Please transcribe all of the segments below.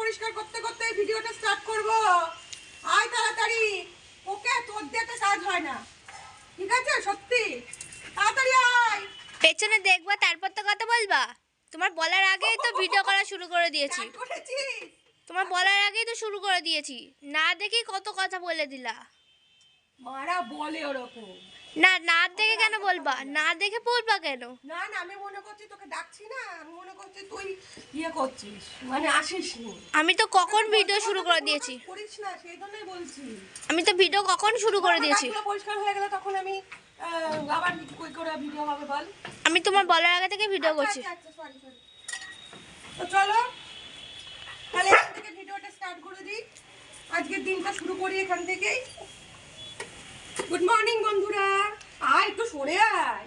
পরিষ্কার করতে করতে এই ভিডিওটা স্টার্ট করব। আয় তাড়াতাড়ি। ওকে তোর দিয়ে একটা কাজ হয় না। ঠিক আছে? সত্যি? তাড়াতাড়ি আয়। পেছনে দেখবা তারপর তো কথা বলবা। তোমার বলার আগেই তো ভিডিও করা শুরু করে দিয়েছি। তোমার বলার আগেই তো শুরু করে দিয়েছি। না দেখি কত কথা বলে দিলা। মারা বলে ওরকম। না না দেখে কেন বলবা? না দেখে বলবা কেন? না না আমি মনে করছি তোকে ডাকছি না আমি মনে করছি তুই ইয়ে করছিস মানে আসিস নি। আমি তো কখন ভিডিও শুরু করে দিয়েছি। করিস না সেই জন্যই বলছি। আমি তো ভিডিও কখন শুরু করে দিয়েছি। পরিষ্কার হয়ে গেলে তখন আমি আবার কই করে ভিডিও হবে বল। আমি তোমার বলার আগে থেকে ভিডিও করছি। আচ্ছা, আচ্ছা. তো চলো তাহলে এখান থেকে ভিডিওটা স্টার্ট করে দিই। আজকের দিনটা শুরু করি এখান থেকেই। গুড মর্নিং বন্ধুরা। আয় একটু সরে আয়।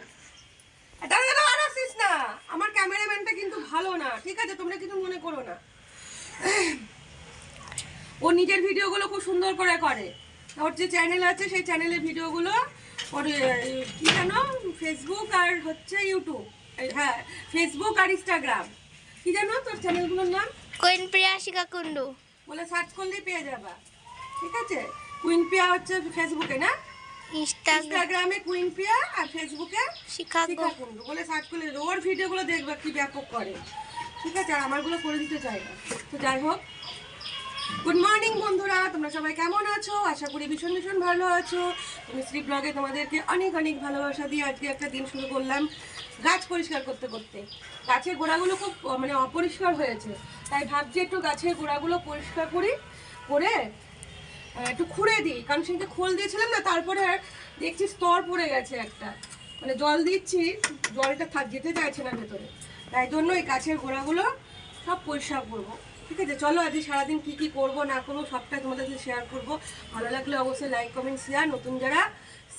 দাঁড়া দাঁড়া আর আসিস না। আমার ক্যামেরাম্যানটা কিন্তু ভালো না। ঠিক আছে তোমরা কিছু মনে করো না। ও নিজের ভিডিওগুলো খুব সুন্দর করে করে। ওর যে চ্যানেল আছে সেই চ্যানেলের ভিডিওগুলো ওর কি জানো ফেসবুক আর হচ্ছে ইউটিউব হ্যাঁ ফেসবুক আর ইনস্টাগ্রাম কি জানো তোর চ্যানেলগুলোর নাম? কোয়েন প্রিয়া শিকা কুন্ডু বলে সার্চ করলেই পেয়ে যাবা। ঠিক আছে? কুইন পিয়া হচ্ছে ফেসবুকে না? ইনস্টাগ্রাম কুইন পিয়া আর ফেসবুকে শিখা কুন্ডু। বলে সার্চ করলে ওর ভিডিওগুলো দেখবা কি ব্যাপক করে। ঠিক আছে? আর আমারগুলো করে দিতে চাই না। তো যাই হোক। গুড মর্নিং বন্ধুরা। তোমরা সবাই কেমন আছো? আশা করি ভীষণ ভীষণ ভালো আছো। শ্রী ব্লগে তোমাদেরকে অনেক অনেক ভালোবাসা দিয়ে আজকে একটা দিন শুরু করলাম গাছ পরিষ্কার করতে করতে। গাছের গোড়াগুলো খুব মানে অপরিষ্কার হয়েছে। তাই ভাবছি একটু গাছের গোড়াগুলো পরিষ্কার করি করে একটু খুঁড়ে দিই, কারণ সেদিকে খোল দিয়েছিলাম না, তারপরে দেখছি স্তর পড়ে গেছে একটা। মানে জল দিচ্ছি, জলটা থাক, যেতে চাইছে না ভেতরে। তাই জন্য এই গাছের গোড়াগুলো সব পরিষ্কার করব। ঠিক আছে? চলো, আজকে সারাদিন কি কি করব, না করব, সবটাই তোমাদের সাথে শেয়ার করব। ভালো লাগলে অবশ্যই লাইক কমেন্ট শেয়ার নতুন যারা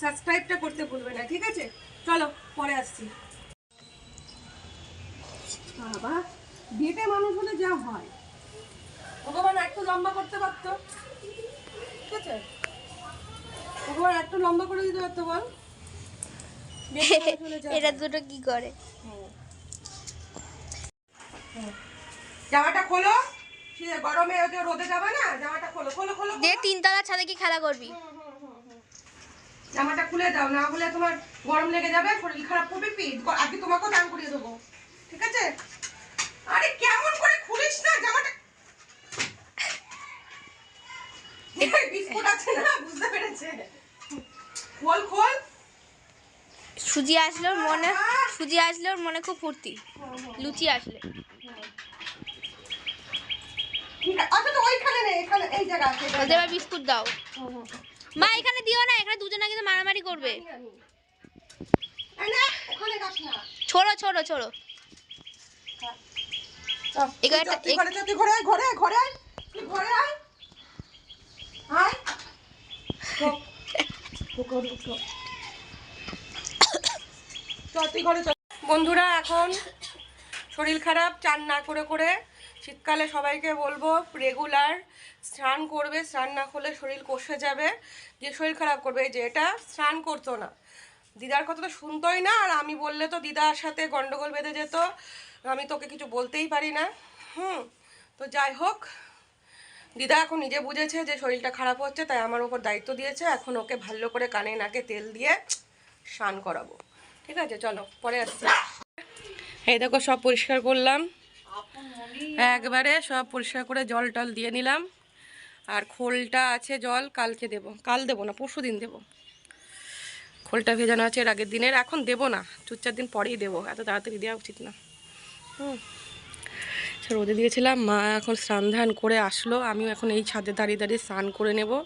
সাবস্ক্রাইবটা করতে ভুলবে না, ঠিক আছে? চলো, পরে আসছি। বাবা বিয়েতে মানুষ হলে যা হয়। ভগবান একটু লম্বা করতে পারতো। ঠিক আছে? ভগবান একটু লম্বা করে দিতে পারতো বল। যা হয়। দুটো কি করে। জামাটা খোলো। গরমে রোদে যাবে না? জামাটা খোলো খোলো খোলো দিয়ে তিনতলা ছাদে কি খেলা করবি। জামাটা খুলে দাও না হলে তোমার গরম লেগে যাবে শরীর খারাপ করবে পিঠ আজকে তোমাকেও দান করিয়ে দেবো। ঠিক আছে? আরে কেমন করে খুলিস না? জামাটা বিস্কুট সুজি আসলো মনে সুজি মনে খুব ফুর্তি। লুচি আসলে। বিস্কুট দাও। মা এখানে দিও না এখানে দুজনে কিন্তু মারামারি করবে। ছোড়ো ছোড়ো ছোড়ো। ঘরে ঘরে ঘরে ঘরে চল। বন্ধুরা, এখন শরীর খারাপ, চান না করে করে শীতকালে সবাইকে বলব রেগুলার স্নান করবে, স্নান না করলে শরীর কষে যাবে। যে শরীর খারাপ করবে যে এটা, স্নান করতো না। দিদার কথা তো শুনতোই না, আর আমি বললে তো দিদার সাথে গন্ডগোল বেঁধে যেত। আমি তোকে কিছু বলতেই পারি না। হুম, তো যাই হোক দিদা এখন নিজে বুঝেছে যে শরীরটা খারাপ হচ্ছে, তাই আমার উপর দায়িত্ব দিয়েছে। এখন ওকে ভালো করে কানে নাকে তেল দিয়ে স্নান করাবো। ঠিক আছে, চলো, পরে আসছি। এই দেখো, সব পরিষ্কার করলাম। একবারে সব পরিষ্কার করে জল টল দিয়ে নিলাম। আর খোলটা আছে জল, কালকে দেব। কাল দেবো না, পরশু দিন দেবো। খোলটা ভেজানো আছে এর আগের দিনের, এখন দেবো না। দু চার দিন পরেই দেবো, এত তাড়াতাড়ি দেওয়া উচিত না। হুম। রোদে দিয়েছিলাম। মা এখন স্নান ধান করে আসলো। আমিও এখন এই ছাদে দাঁড়িয়ে দাঁড়িয়ে স্নান করে নেব।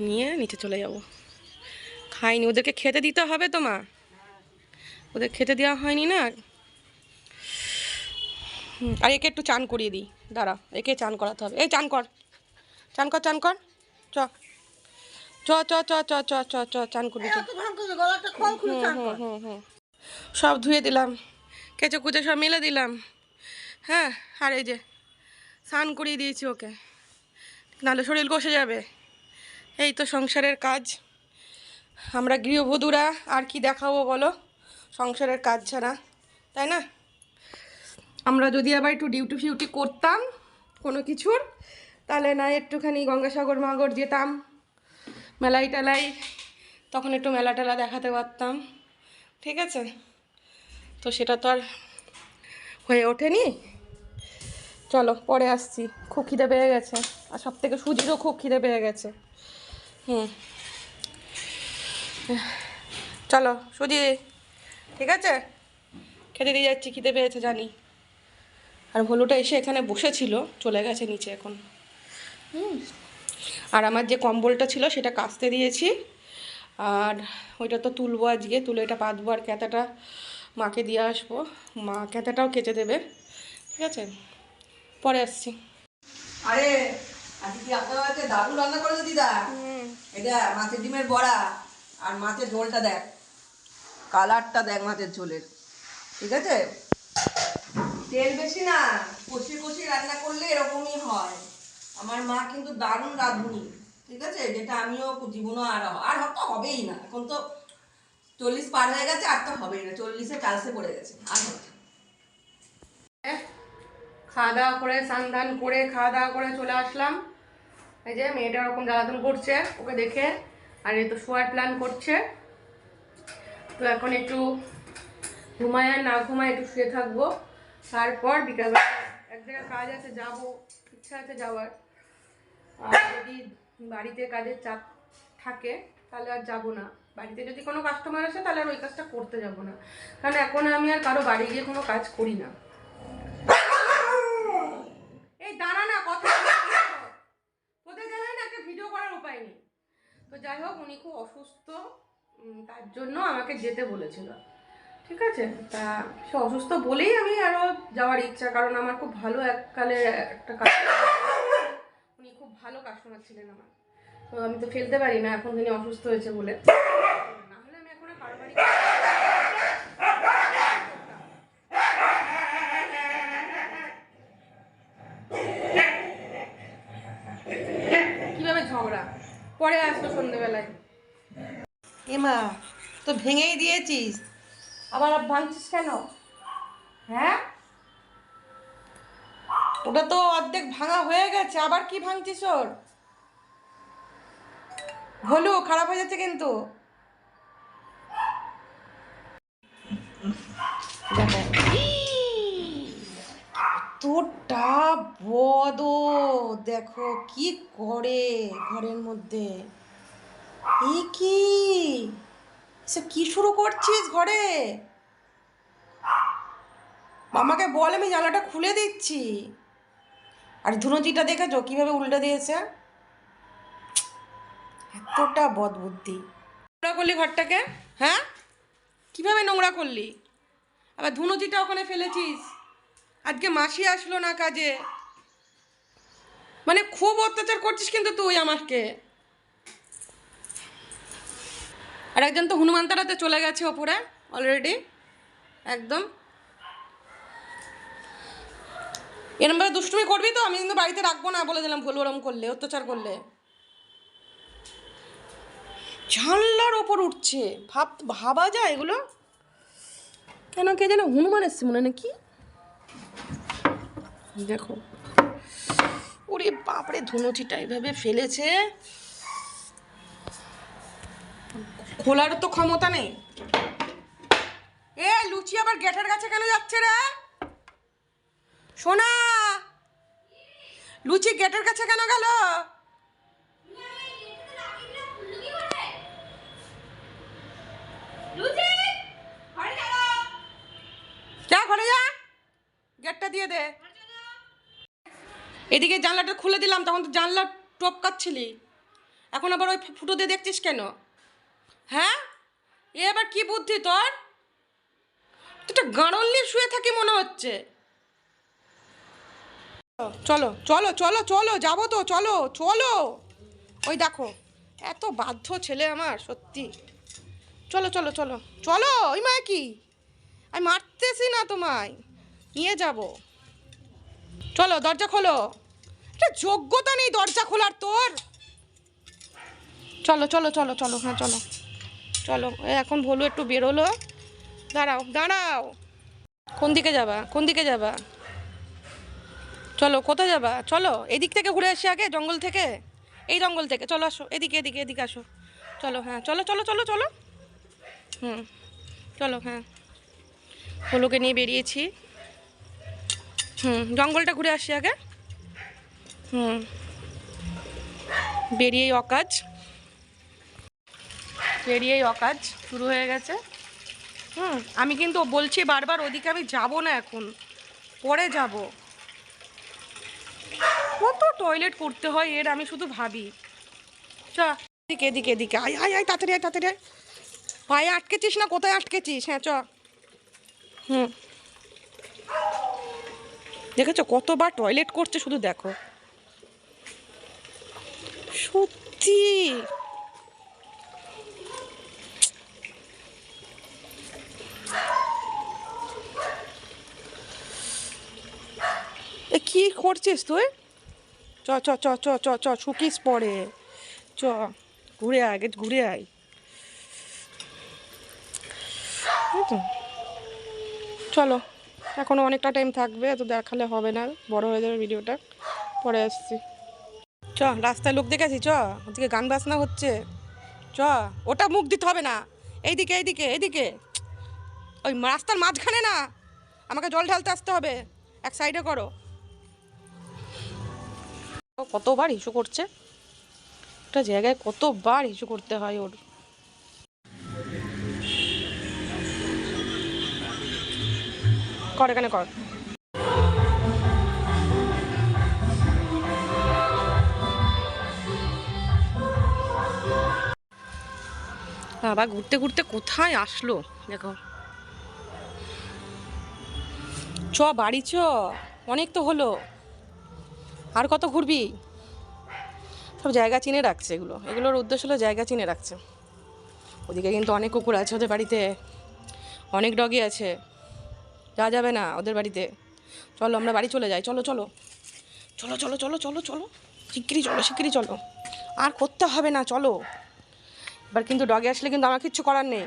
নিয়ে নিচে চলে যাব। খাইনি। ওদেরকে খেতে দিতে হবে তো মা? ওদের খেতে দেওয়া হয়নি না? আর একে একটু চান করিয়ে দিই। দাঁড়া একে চান করাতে হবে। এই চান কর। চান কর চান কর। চ। চ চ চ চ চ চ চ চান করবি চ। হুম, হুম, হুম, হুম। সব ধুয়ে দিলাম। কেঁচো কুচো সব মেলে দিলাম। হ্যাঁ আর এই যে স্নান করিয়ে দিয়েছি ওকে। নাহলে শরীর কষে যাবে। এই তো সংসারের কাজ। আমরা গৃহবধূরা আর কি দেখাবো বলো? সংসারের কাজ ছাড়া, তাই না? আমরা যদি আবার একটু ডিউটি ফিউটি করতাম কোনো কিছুর, তাহলে না একটুখানি গঙ্গাসাগর মাগর যেতাম, মেলাই টেলাই, তখন একটু মেলা টেলা দেখাতে পারতাম। ঠিক আছে? তো সেটা তো আর হয়ে ওঠেনি। চলো, পরে আসছি। খুব খিদে পেয়ে গেছে। আর সব থেকে সুজিরও খুব খিদে পেয়ে গেছে। হুম চলো, সুজি, ঠিক আছে? খেতে দিয়ে যাচ্ছি, খিদে পেয়েছে, জানি। আর ভলুটা এসে এখানে বসেছিল, চলে গেছে নিচে এখন। হুম। আর আমার যে কম্বলটা ছিল, সেটা কাচতে দিয়েছি। আর ওইটা তো তুলবো আজকে, তুলে এটা পাতবো আর ক্যাতাটা মাকে দিয়ে আসব। মা ক্যাঁতাটাও কেচে দেবে। ঠিক আছে? পরে আসছি। আরে আজকে কি আপনার কাছে দারুণ রান্না করেছ দিদা? এটা মাছের ডিমের বড়া আর মাছের ঝোলটা দেখ। কালারটা দেখ মাছের ঝোলের। ঠিক আছে? তেল বেশি না কষি কষি রান্না করলে এরকমই হয়। আমার মা কিন্তু দারুণ রাঁধুনি। ঠিক আছে? যেটা আমিও জীবনও আর আর তো হবেই না। এখন তো চল্লিশ পার হয়ে গেছে আর তো হবেই না। চল্লিশে চালসে পড়ে গেছে। আর হবে। খাওয়া দাওয়া করে স্নান ধান করে খাওয়া দাওয়া করে চলে আসলাম। এই যে মেয়েটা ওরকম জ্বালাতন করছে, ওকে দেখে। আর এই তো শোয়ার প্ল্যান করছে। তো এখন একটু ঘুমায় আর না ঘুমায় একটু শুয়ে থাকব। তারপর বিকালবেলা এক জায়গায় কাজ আছে, যাব। ইচ্ছা আছে যাওয়ার। আর যদি বাড়িতে কাজের চাপ থাকে, তাহলে আর যাব না। বাড়িতে যদি কোনো কাস্টমার আসে, তাহলে আর ওই কাজটা করতে যাব না। কারণ এখন আমি আর কারও বাড়ি গিয়ে কোনো কাজ করি না এই দাঁড়া না কথা কোথায় গেলে না একটা ভিডিও করার উপায় নেই তো যাই হোক, উনি খুব অসুস্থ তার জন্য আমাকে যেতে বলেছিল। ঠিক আছে? তা সে অসুস্থ বলেই আমি আরও যাওয়ার ইচ্ছা, কারণ আমার খুব ভালো এককালে একটা কাস্টমার উনি খুব ভালো কাস্টমার ছিলেন আমার। তো আমি তো ফেলতে পারি না, এখন তিনি অসুস্থ হয়েছে বলে না হলে আমি এখন আর কারও বাড়ি কীভাবে ঝগড়া পরে আসতো সন্ধ্যেবেলায় এমা তো ভেঙেই দিয়েছিস। আবার ভাঙছিস কেন? হ্যাঁ? ওটা তো অর্ধেক ভাঙা হয়ে গেছে আবার কি ভাঙছিস ওর? হলু খারাপ হয়ে যাচ্ছে কিন্তু। দেখো। তোরটা বদ, দেখো কি করে ঘরের মধ্যে? এই কি? সে কি শুরু করছিস ঘরে? মামাকে বল, আমি জানলাটা খুলে দিচ্ছি। আর ধুনুচিটা দেখেছ? কীভাবে উল্টে দিয়েছে? এতটা বদবুদ্ধি নোংরা করলি ঘরটাকে? হ্যাঁ? কীভাবে নোংরা করলি? আবার ধুনুচিটা ওখানে ফেলেছিস? আজকে মাসি আসলো না কাজে। মানে খুব অত্যাচার করছিস কিন্তু তুই আমাকে। আর একজন তো হনুমান তারাতে চলে গেছে ওপরে অলরেডি একদম। এরমভাবে দুষ্টুমি করবি তো, আমি কিন্তু বাড়িতে রাখব না বলে দিলাম ভুল ওরম করলে, অত্যাচার করলে। জানলার ওপর উঠছে, ভাব ভাবা যায় এগুলো? কেন কে যেন হনুমান এসছে মনে নাকি? দেখো। ওরে বাপরে ধুনুচিটা এভাবে ফেলেছে। খোলার তো ক্ষমতা নেই। এ, লুচি আবার গেটের কাছে কেন যাচ্ছে রে? সোনা! লুচি গেটের কাছে কেন গেল? যা, ঘরে যা। গেটটা দিয়ে দে। এদিকে জানলাটা খুলে দিলাম, তখন তো জানলা টপকাচ্ছিলি। এখন আবার ওই ফুটো দিয়ে দেখছিস কেন? হ্যাঁ? এ আবার কি বুদ্ধি তোর? তুই গাঁড়ল নিয়ে শুয়ে থাকি মনে হচ্ছে। চলো চলো চলো চলো, যাব তো, চলো চলো। ওই দেখো, এত বাধ্য ছেলে আমার, সত্যি। চলো চলো চলো চলো, ওই মায় কি? আমি মারতেছি না তোমায়, নিয়ে যাব। চলো, দরজা খোলো। এটা যোগ্যতা নেই দরজা খোলার তোর। চলো চলো চলো চলো হ্যাঁ চলো। চলো এখন ভলু একটু বেরোলো। দাঁড়াও দাঁড়াও। কোন দিকে যাবা? কোন দিকে যাবা? চলো, কোথায় যাবা? চলো, এদিক থেকে ঘুরে আসি আগে, জঙ্গল থেকে? এই জঙ্গল থেকে, চলো, আসো, এদিকে এদিকে এদিকে আসো। চলো হ্যাঁ চলো চলো চলো চলো। হুম, চলো হ্যাঁ। হলুকে নিয়ে বেরিয়েছি। হুম, জঙ্গলটা ঘুরে আসি আগে। হুম, বেরিয়েই অকাজ। বেরিয়েই অকাজ শুরু হয়ে গেছে। হুম, আমি কিন্তু বলছি বারবার ওদিকে আমি যাব না এখন, পরে যাব। কত টয়লেট করতে হয় এর, আমি শুধু ভাবি। চ, এদিকে এদিকে এদিকে, আয় আয় আয়, তাড়াতাড়ি আয় তাড়াতাড়ি, আয়। পায়ে আটকেছিস না, কোথায় আটকেছিস? হ্যাঁ চ। হুম। দেখেছ কতবার টয়লেট করছে শুধু দেখো। সত্যি। এ কি করছিস তুই? চ চ চ চ চ চ, শুকিস পরে। চ, ঘুরে আয় ঘুরে আয়। চলো। এখনও অনেকটা টাইম থাকবে তো দেখালে হবে না, বড় হয়ে যাবে ভিডিওটা পরে আসছি। চ, রাস্তায় লোক দেখেছি, চ, ওদিকে গান বাজনা হচ্ছে। চ, ওটা মুখ দিতে হবে না। এইদিকে এইদিকে এইদিকে। ওই রাস্তার মাঝখানে না, আমাকে জল ঢালতে আসতে হবে। এক সাইডে করো। কতবার ইস্যু করছে? একটা জায়গায় কতবার ইস্যু করতে হয় ওর? কর, এখানে কর। বাবা, ঘুরতে ঘুরতে কোথায় আসলো? দেখো। চ, বাড়ি চ। অনেক তো হলো। আর কত ঘুরবি? সব জায়গা চিনে রাখছে এগুলো। এগুলোর উদ্দেশ্য হলো জায়গা চিনে রাখছে। ওদিকে কিন্তু অনেক কুকুর আছে ওদের বাড়িতে। অনেক ডগি আছে। যা যাবে না ওদের বাড়িতে। চলো, আমরা বাড়ি চলে যাই। চলো চলো। চলো চলো চলো চলো চলো। শিগগিরি চলো শিগগিরি চলো। আর করতে হবে না, চলো। এবার কিন্তু ডগে আসলে কিন্তু আমার কিচ্ছু করার নেই।